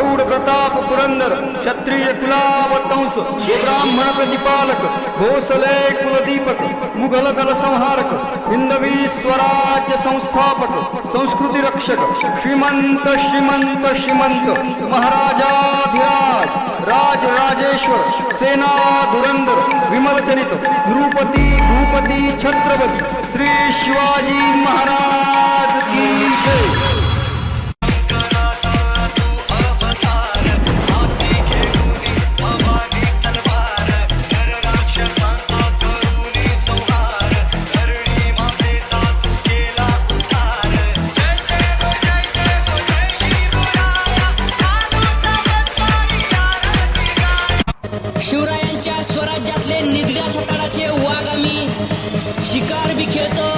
गौड प्रताप पुरंदर क्षत्रिय कुलावतंस हे ब्राह्मण प्रतिपालक भोसले कुलदीपक मुघल दल संहारक हिंदवी स्वराज्य संस्थापक संस्कृती रक्षक श्रीमंत श्रीमंत श्रीमंत महाराजाधिराज राज राजेश्वर सेना धुरंदर विमलचरित नृपती भूपती छत्रपती श्री शिवाजी महाराज की जय। स्वराज्यातले निधड्या छताडाचे वाघ आम्ही शिकार बी खेळतो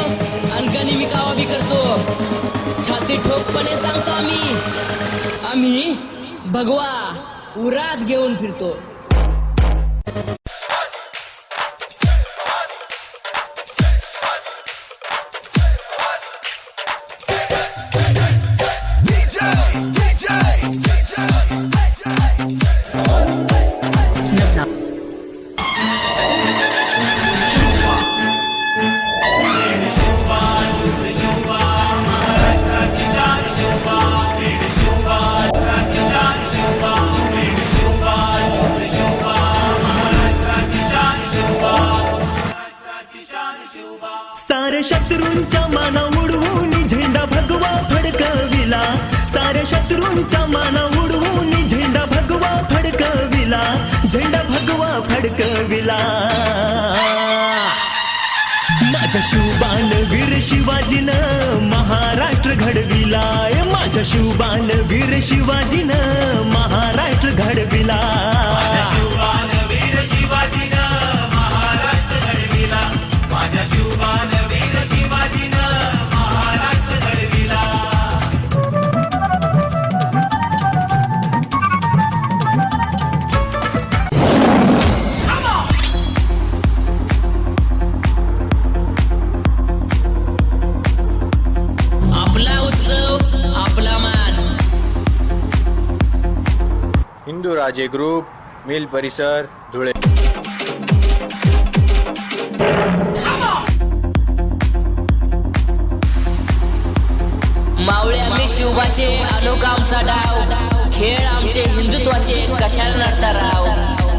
आणि गनिमी कावा बी करतो. छाती ठोकपणे सांगतो आम्ही आम्ही भगवा उरात घेऊन फिरतो. सारे शत्रूंच्या माना उडवून झेंडा भगवा फडकविला. सारे शत्रूंच्या माना उडवून झेंडा भगवा फडकविला. झेंडा भगवा फडकविला. माझ्या शिवबान वीर शिवाजीनं महाराष्ट्र घडविलाय माझ्या शिवबान वीर शिवाजीनं महाराष्ट्र हिंदू राजे ग्रुप मिल परिसर धुळे. मावळे आम्ही शिवबाचे अनोखा आमचा डाव. खेळ आमचे हिंदुत्वाचे कशाला नसता राव?